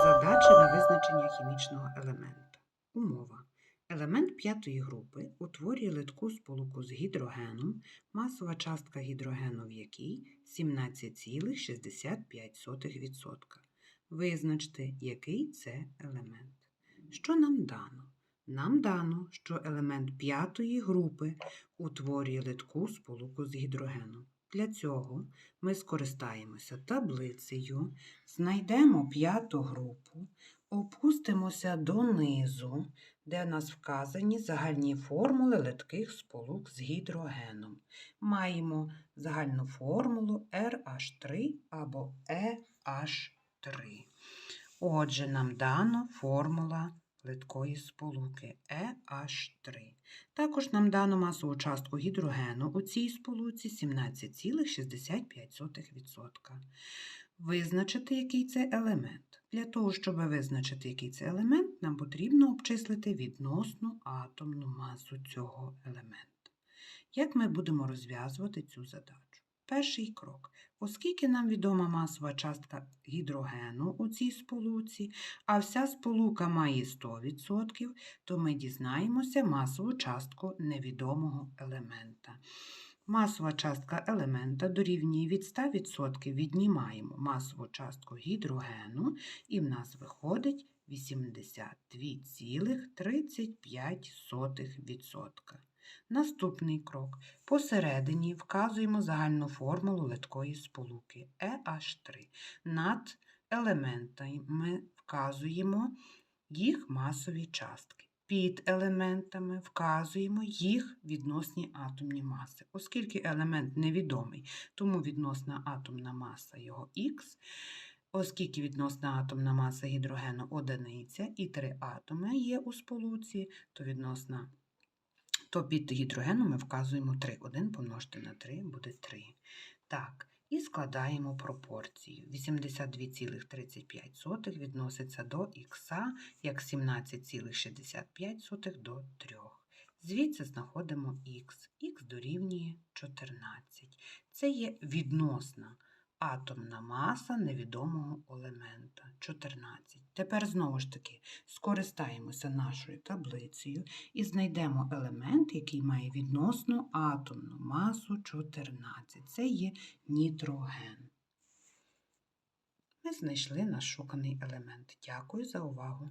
Задачі на визначення хімічного елемента. Умова. Елемент п'ятої групи утворює литку сполуку з гідрогеном, масова частка гідрогену в якій 17,65%. Визначте, який це елемент. Що нам дано? Нам дано, що елемент п'ятої групи утворює литку сполуку з гідрогеном. Для цього ми скористаємося таблицею, знайдемо п'яту групу, опустимося донизу, де у нас вказані загальні формули литких сполук з гідрогеном. Маємо загальну формулу RH3 або EH3. Отже, нам дано формула литкої сполуки EH3. Також нам дано масову частку гідрогену у цій сполуці 17,65%. Визначити, який це елемент. Для того, щоб визначити, який це елемент, нам потрібно обчислити відносну атомну масу цього елемента. Як ми будемо розв'язувати цю задачу? Перший крок. Оскільки нам відома масова частка гідрогену у цій сполуці, а вся сполука має 100%, то ми дізнаємося масову частку невідомого елемента. Масова частка елемента дорівнює від 100% віднімаємо масову частку гідрогену, і в нас виходить 82,35%. Наступний крок. Посередині вказуємо загальну формулу литкої сполуки EH3. Над елементами вказуємо їх масові частки. Під елементами вказуємо їх відносні атомні маси. Оскільки елемент невідомий, тому відносна атомна маса його Х, оскільки відносна атомна маса гідрогену одиниця і три атоми є у сполуці, то відносна то під гідрогеном ми вказуємо 3. 1 помножити на 3 буде 3. Так, і складаємо пропорцію. 82,35 відноситься до х як 17,65 до 3. Звідси знаходимо х. х дорівнює 14. Це є відносна атомна маса невідомого елемента 14. Тепер знову ж таки скористаємося нашою таблицею і знайдемо елемент, який має відносну атомну масу 14. Це є нітроген. Ми знайшли наш шуканий елемент. Дякую за увагу!